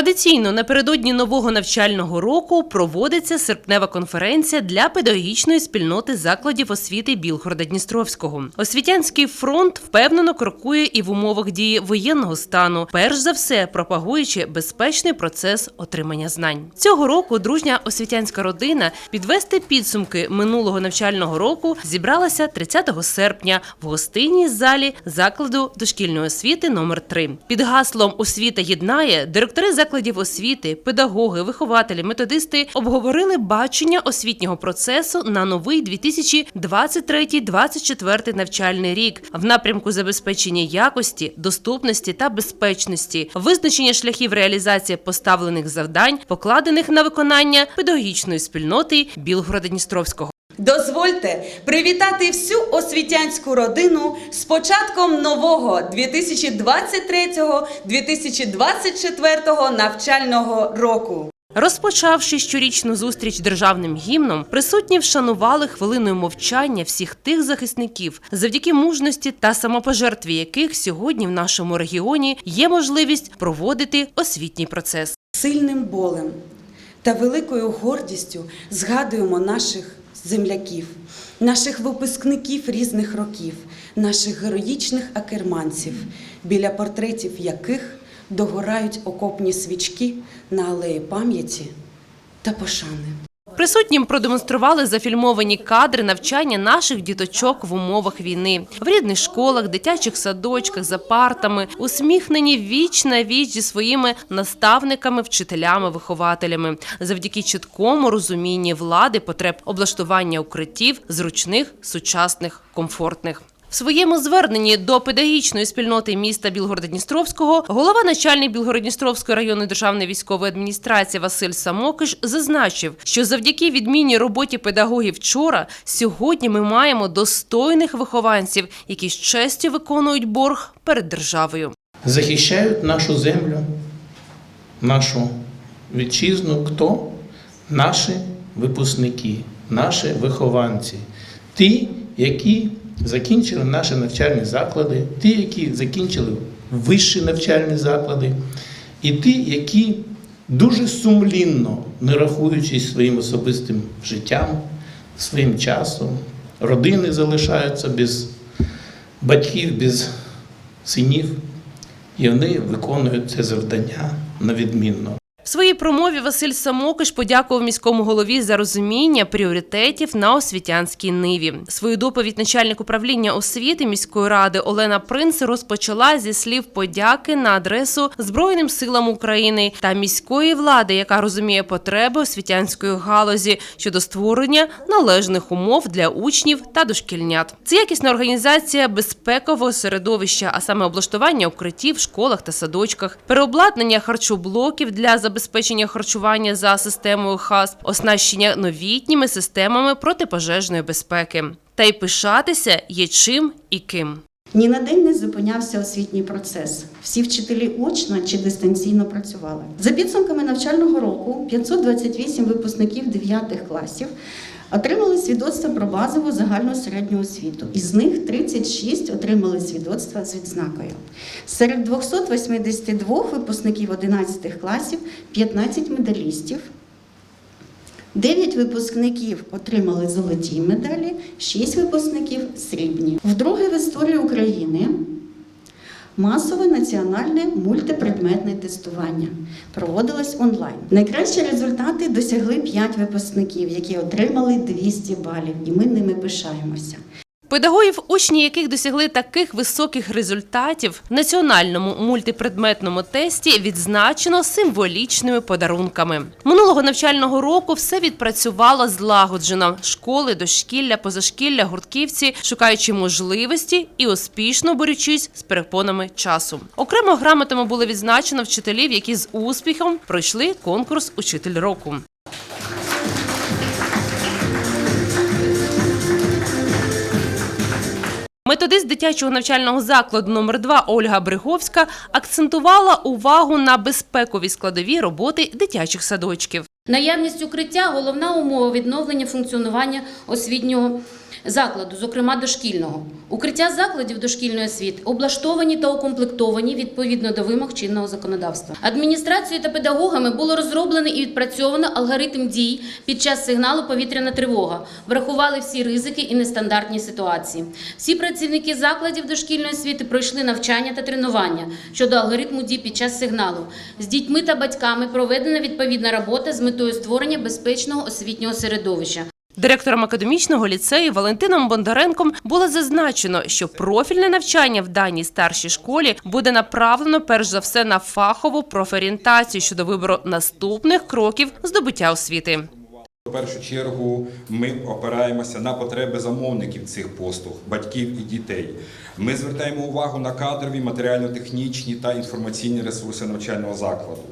Традиційно напередодні нового навчального року проводиться серпнева конференція для педагогічної спільноти закладів освіти Білгорода Дністровського. Освітянський фронт впевнено крокує і в умовах дії воєнного стану, перш за все пропагуючи безпечний процес отримання знань. Цього року дружня освітянська родина підвести підсумки минулого навчального року зібралася 30 серпня в гостинній залі закладу дошкільної освіти номер 3 Під гаслом Освіта єднає директори закладів освіти, педагоги, вихователі, методисти обговорили бачення освітнього процесу на новий 2023-2024 навчальний рік в напрямку забезпечення якості, доступності та безпечності, визначення шляхів реалізації поставлених завдань, покладених на виконання педагогічної спільноти Білгорода Дністровського. Дозвольте привітати всю освітянську родину з початком нового 2023-2024 навчального року. Розпочавши щорічну зустріч державним гімном, присутні вшанували хвилиною мовчання всіх тих захисників, завдяки мужності та самопожертві яких сьогодні в нашому регіоні є можливість проводити освітній процес. Сильним болем та великою гордістю згадуємо наших земляків, наших випускників різних років, наших героїчних акерманців, біля портретів яких догорають окопні свічки на алеї пам'яті та пошани. Присутнім продемонстрували зафільмовані кадри навчання наших діточок в умовах війни. В рідних школах, дитячих садочках, за партами, усміхнені віч на віч зі своїми наставниками, вчителями, вихователями, завдяки чіткому розумінні влади потреб облаштування укриттів, зручних, сучасних, комфортних. В своєму зверненні до педагогічної спільноти міста Білгорода-Дністровського голова начальник Білгород-Дністровської районної державної військової адміністрації Василь Самокиш зазначив, що завдяки відмінній роботі педагогів вчора, сьогодні ми маємо достойних вихованців, які з честю виконують борг перед державою. захищають нашу землю, нашу вітчизну. Хто? Наші випускники, наші вихованці, ті, які закінчили наші навчальні заклади, ті, які закінчили вищі навчальні заклади, і ті, які дуже сумлінно, не рахуючись своїм особистим життям, своїм часом, родини залишаються без батьків, без синів, і вони виконують це завдання на відмінно. Своїй промові Василь Самокиш подякував міському голові за розуміння пріоритетів на освітянській ниві. Свою доповідь начальник управління освіти міської ради Олена Принц розпочала зі слів подяки на адресу Збройним силам України та міської влади, яка розуміє потреби освітянської галузі щодо створення належних умов для учнів та дошкільнят. Це якісна організація безпекового середовища, а саме облаштування укриттів школах та садочках, переобладнання харчоблоків для забезпечення харчування за системою ХАСП, оснащення новітніми системами протипожежної безпеки. Та й пишатися є чим і ким. Ні на день не зупинявся освітній процес. Всі вчителі очно чи дистанційно працювали. За підсумками навчального року 528 випускників 9 класів отримали свідоцтво про базову загальну середню освіту. Із них 36 отримали свідоцтва з відзнакою. Серед 282 випускників 11 класів 15 медалістів. Дев'ять випускників отримали золоті медалі, шість випускників срібні. Вдруге в історії України масове національне мультипредметне тестування проводилось онлайн. Найкращі результати досягли п'ять випускників, які отримали 200 балів, і ми ними пишаємося. Педагогів, учні яких досягли таких високих результатів в національному мультипредметному тесті відзначено символічними подарунками. Минулого навчального року все відпрацювало злагоджено. Школи, дошкілля, позашкілля, гуртківці, шукаючи можливості і успішно борючись з перепонами часу. Окремо грамотами було відзначено вчителів, які з успіхом пройшли конкурс Учитель року. Методист дитячого навчального закладу номер 2 Ольга Бриговська акцентувала увагу на безпековій складові роботи дитячих садочків. Наявність укриття головна умова відновлення функціонування освітнього закладу, зокрема дошкільного. Укриття закладів дошкільної освіти облаштовані та укомплектовані відповідно до вимог чинного законодавства. Адміністрацією та педагогами було розроблено і відпрацьовано алгоритм дій під час сигналу повітряна тривога. Врахували всі ризики і нестандартні ситуації. Всі працівники закладів дошкільної освіти пройшли навчання та тренування щодо алгоритму дій під час сигналу. З дітьми та батьками проведена відповідна робота з метою створення безпечного освітнього середовища. Директором академічного ліцею Валентином Бондаренком було зазначено, що профільне навчання в даній старшій школі буде направлено перш за все на фахову профорієнтацію щодо вибору наступних кроків здобуття освіти. В першу чергу ми опираємося на потреби замовників цих послуг, батьків і дітей. Ми звертаємо увагу на кадрові, матеріально-технічні та інформаційні ресурси навчального закладу.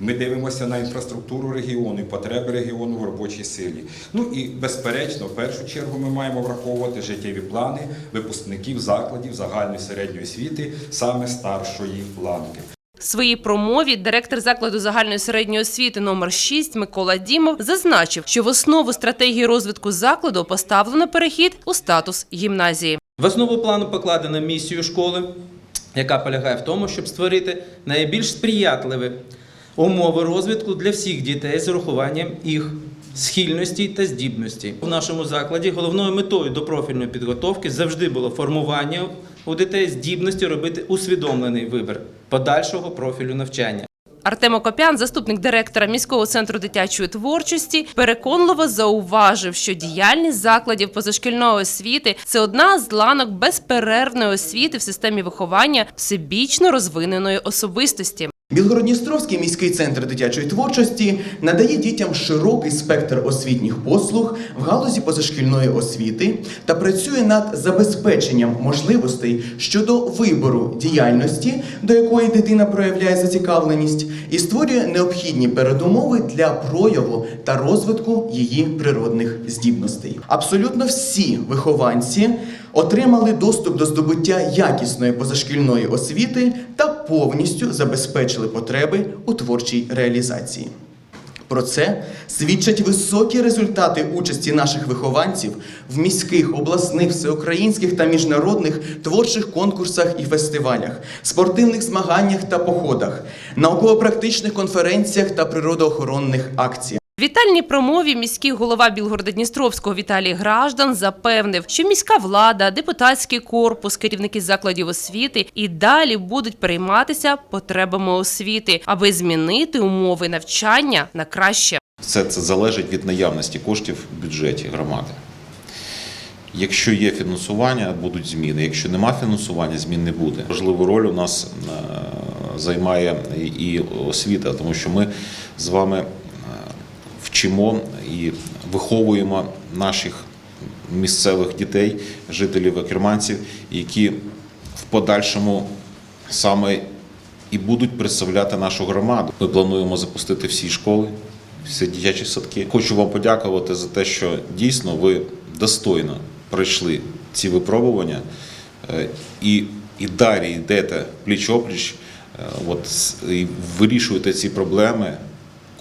Ми дивимося на інфраструктуру регіону і потреби регіону в робочій силі. Ну і безперечно, в першу чергу ми маємо враховувати життєві плани випускників закладів загальної середньої освіти саме старшої ланки. В своїй промові директор закладу загальної середньої освіти номер 6 Микола Дімов зазначив, що в основу стратегії розвитку закладу поставлено перехід у статус гімназії. В основу плану покладено місію школи, яка полягає в тому, щоб створити найбільш сприятливі умови розвитку для всіх дітей з урахуванням їх схильностей та здібностей. В нашому закладі головною метою до профільної підготовки завжди було формування у дітей здібності робити усвідомлений вибір подальшого профілю навчання. Артем Окопян, заступник директора міського центру дитячої творчості, переконливо зауважив, що діяльність закладів позашкільної освіти це одна з ланок безперервної освіти в системі виховання всебічно розвиненої особистості. Білгородністровський міський центр дитячої творчості надає дітям широкий спектр освітніх послуг в галузі позашкільної освіти та працює над забезпеченням можливостей щодо вибору діяльності, до якої дитина проявляє зацікавленість, і створює необхідні передумови для прояву та розвитку її природних здібностей. Абсолютно всі вихованці отримали доступ до здобуття якісної позашкільної освіти та повністю забезпечили потреби у творчій реалізації. Про це свідчать високі результати участі наших вихованців в міських, обласних, всеукраїнських та міжнародних творчих конкурсах і фестивалях, спортивних змаганнях та походах, науково-практичних конференціях та природоохоронних акціях. В вітальній промові міський голова Білгорода-Дністровського Віталій Граждан запевнив, що міська влада, депутатський корпус, керівники закладів освіти і далі будуть перейматися потребами освіти, аби змінити умови навчання на краще. Все це залежить від наявності коштів в бюджеті громади. Якщо є фінансування, будуть зміни. Якщо нема фінансування, змін не буде. Важливу роль у нас е, займає і освіта, тому що ми з вами вчимо і виховуємо наших місцевих дітей, жителів керманців, які в подальшому саме і будуть представляти нашу громаду. Ми плануємо запустити всі школи, всі дитячі садки. Хочу вам подякувати за те, що дійсно ви достойно пройшли ці випробування е, і, і далі йдете пліч-опліч, е, от, і вирішуєте ці проблеми.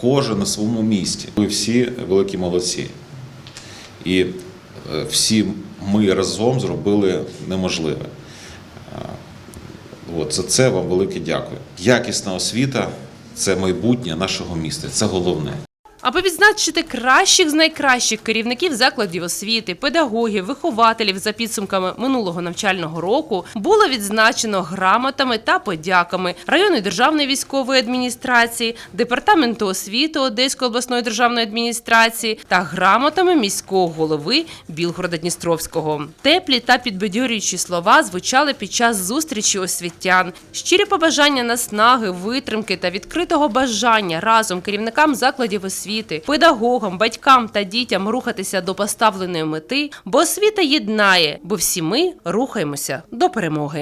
Кожен на своєму місці. Ви всі великі молодці. І е, всі ми разом зробили неможливе. От, за це вам велике дякую. Якісна освіта це майбутнє нашого міста. Це головне. Аби відзначити кращих з найкращих керівників закладів освіти, педагогів, вихователів за підсумками минулого навчального року було відзначено грамотами та подяками районної державної військової адміністрації, департаменту освіти Одеської обласної державної адміністрації та грамотами міського голови Білгорода Дністровського. Теплі та підбадьорюючі слова звучали під час зустрічі освітян. Щирі побажання наснаги, витримки та відкритого бажання разом керівникам закладів освіти, педагогам, батькам та дітям рухатися до поставленої мети, бо освіта єднає, бо всі ми рухаємося до перемоги.